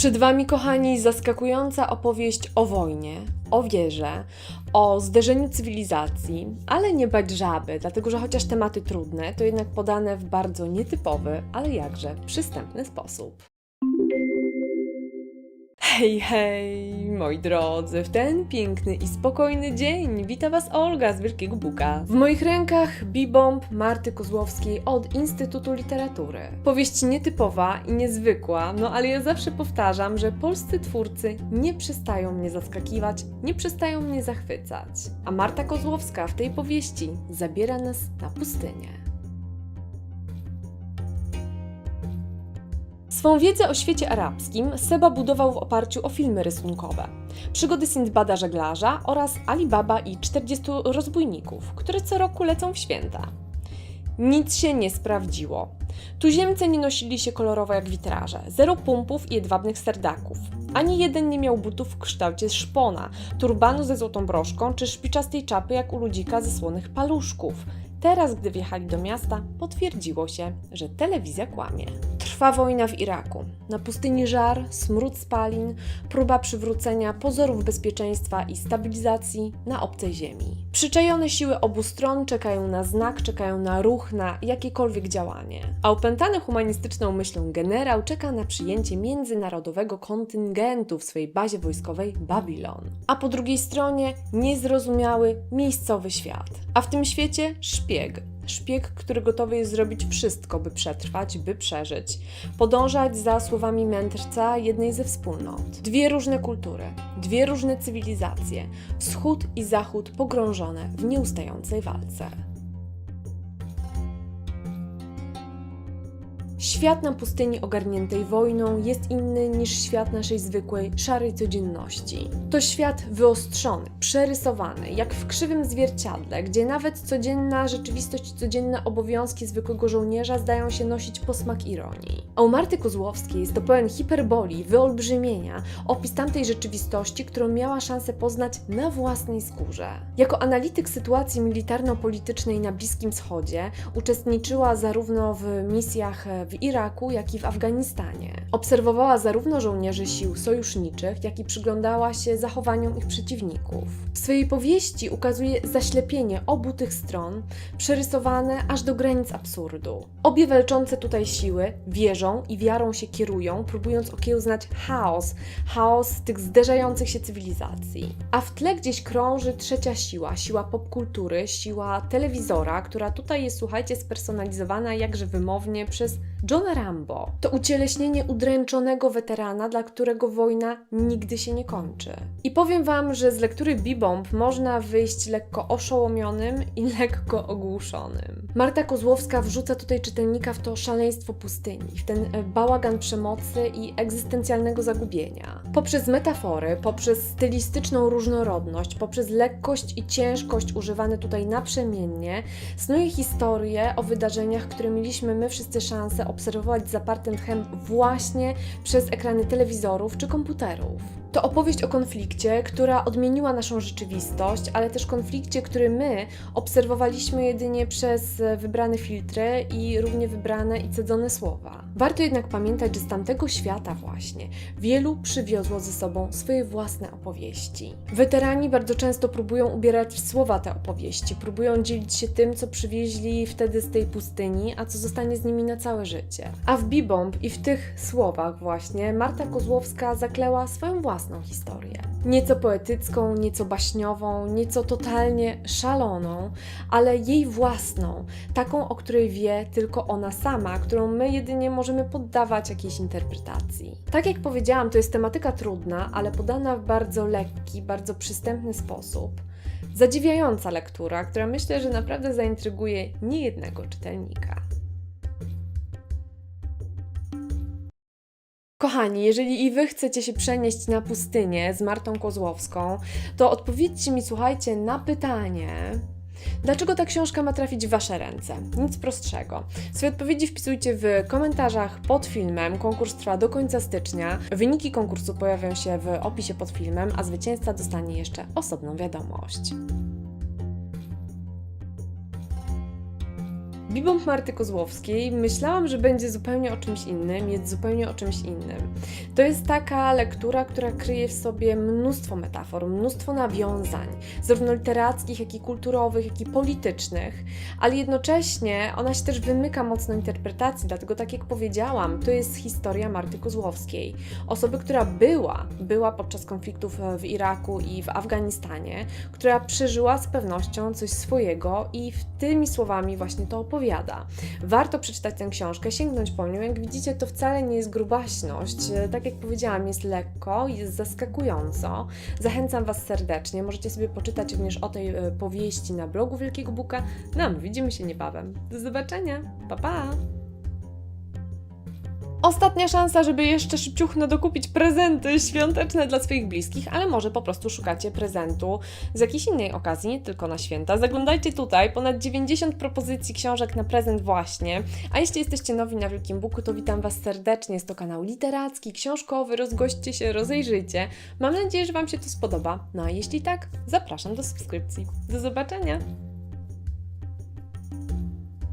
Przed Wami, kochani, zaskakująca opowieść o wojnie, o wierze, o zderzeniu cywilizacji, ale nie bać żaby, dlatego że chociaż tematy trudne, to jednak podane w bardzo nietypowy, ale jakże przystępny sposób. Hej, hej, moi drodzy, w ten piękny i spokojny dzień wita Was Olga z Wielkiego Buka. W moich rękach Bibomb Marty Kozłowskiej od Instytutu Literatury. Powieść nietypowa i niezwykła, no ale ja zawsze powtarzam, że polscy twórcy nie przestają mnie zaskakiwać, nie przestają mnie zachwycać. A Marta Kozłowska w tej powieści zabiera nas na pustynię. Swą wiedzę o świecie arabskim Seba budował w oparciu o filmy rysunkowe. Przygody Sindbada Żeglarza oraz Alibaba i 40 rozbójników, które co roku lecą w święta. Nic się nie sprawdziło. Tuziemcy nie nosili się kolorowo jak witraże, zero pumpów i jedwabnych serdaków. Ani jeden nie miał butów w kształcie szpona, turbanu ze złotą broszką czy szpiczastej czapy jak u ludzika ze słonych paluszków. Teraz, gdy wjechali do miasta, potwierdziło się, że telewizja kłamie. Trwa wojna w Iraku. Na pustyni żar, smród spalin, próba przywrócenia pozorów bezpieczeństwa i stabilizacji na obcej ziemi. Przyczajone siły obu stron czekają na znak, czekają na ruch, na jakiekolwiek działanie. A opętany humanistyczną myślą generał czeka na przyjęcie międzynarodowego kontyngentu w swojej bazie wojskowej Babilon. A po drugiej stronie niezrozumiały miejscowy świat. A w tym świecie szpieg. Szpieg, który gotowy jest zrobić wszystko, by przetrwać, by przeżyć. Podążać za słowami mędrca jednej ze wspólnot. Dwie różne kultury, dwie różne cywilizacje, wschód i zachód pogrążone w nieustającej walce. Świat na pustyni ogarniętej wojną jest inny niż świat naszej zwykłej, szarej codzienności. To świat wyostrzony, przerysowany, jak w krzywym zwierciadle, gdzie nawet codzienna rzeczywistość, codzienne obowiązki zwykłego żołnierza zdają się nosić posmak ironii. A u Marty Kozłowskiej jest to pełen hiperboli, wyolbrzymienia, opis tamtej rzeczywistości, którą miała szansę poznać na własnej skórze. Jako analityk sytuacji militarno-politycznej na Bliskim Wschodzie uczestniczyła zarówno w misjach w Iraku, jak i w Afganistanie. Obserwowała zarówno żołnierzy sił sojuszniczych, jak i przyglądała się zachowaniom ich przeciwników. W swojej powieści ukazuje zaślepienie obu tych stron, przerysowane aż do granic absurdu. Obie walczące tutaj siły wierzą i wiarą się kierują, próbując okiełznać chaos, chaos tych zderzających się cywilizacji. A w tle gdzieś krąży trzecia siła, siła popkultury, siła telewizora, która tutaj jest, słuchajcie, spersonalizowana jakże wymownie przez Johna Rambo. To ucieleśnienie udręczonego weterana, dla którego wojna nigdy się nie kończy. I powiem Wam, że z lektury Bibomb można wyjść lekko oszołomionym i lekko ogłuszonym. Marta Kozłowska wrzuca tutaj czytelnika w to szaleństwo pustyni, w ten e, bałagan przemocy i egzystencjalnego zagubienia. Poprzez metafory, poprzez stylistyczną różnorodność, poprzez lekkość i ciężkość używane tutaj naprzemiennie, snuje historię o wydarzeniach, które mieliśmy my wszyscy szansę obserwować zapartym tchem właśnie przez ekrany telewizorów czy komputerów. To opowieść o konflikcie, która odmieniła naszą rzeczywistość, ale też konflikcie, który my obserwowaliśmy jedynie przez wybrane filtry i równie wybrane i cedzone słowa. Warto jednak pamiętać, że z tamtego świata właśnie wielu przywiozło ze sobą swoje własne opowieści. Weterani bardzo często próbują ubierać w słowa te opowieści, próbują dzielić się tym, co przywieźli wtedy z tej pustyni, a co zostanie z nimi na całe życie. A w Bibomb i w tych słowach właśnie Marta Kozłowska zakleła swoją własną historię. Nieco poetycką, nieco baśniową, nieco totalnie szaloną, ale jej własną, taką, o której wie tylko ona sama, którą my jedynie możemy poddawać jakiejś interpretacji. Tak jak powiedziałam, to jest tematyka trudna, ale podana w bardzo lekki, bardzo przystępny sposób. Zadziwiająca lektura, która myślę, że naprawdę zaintryguje niejednego czytelnika. Kochani, jeżeli i Wy chcecie się przenieść na pustynię z Martą Kozłowską, to odpowiedzcie mi, słuchajcie, na pytanie, Dlaczego ta książka ma trafić w Wasze ręce? Nic prostszego. Swoje odpowiedzi wpisujcie w komentarzach pod filmem. Konkurs trwa do końca stycznia. Wyniki konkursu pojawią się w opisie pod filmem, a zwycięzca dostanie jeszcze osobną wiadomość. Bibomb Marty Kozłowskiej myślałam, że będzie zupełnie o czymś innym, jest zupełnie o czymś innym. To jest taka lektura, która kryje w sobie mnóstwo metafor, mnóstwo nawiązań, zarówno literackich, jak i kulturowych, jak i politycznych, ale jednocześnie ona się też wymyka mocno interpretacji, dlatego tak jak powiedziałam, to jest historia Marty Kozłowskiej. Osoby, która była, była podczas konfliktów w Iraku i w Afganistanie, która przeżyła z pewnością coś swojego i w tymi słowami właśnie to opowiada. Warto przeczytać tę książkę, sięgnąć po nią. Jak widzicie, to wcale nie jest grubaśność. Tak jak powiedziałam, jest lekko, jest zaskakująco. Zachęcam Was serdecznie. Możecie sobie poczytać również o tej e, powieści na blogu Wielkiego Buka. No, a my widzimy się niebawem. Do zobaczenia. Pa, pa! Ostatnia szansa, żeby jeszcze szybciuchno dokupić prezenty świąteczne dla swoich bliskich, ale może po prostu szukacie prezentu z jakiejś innej okazji, nie tylko na święta. Zaglądajcie tutaj, ponad 90 propozycji książek na prezent właśnie. A jeśli jesteście nowi na Wielkim Buku, to witam Was serdecznie. Jest to kanał literacki, książkowy, rozgośćcie się, rozejrzyjcie. Mam nadzieję, że Wam się to spodoba. No a jeśli tak, zapraszam do subskrypcji. Do zobaczenia!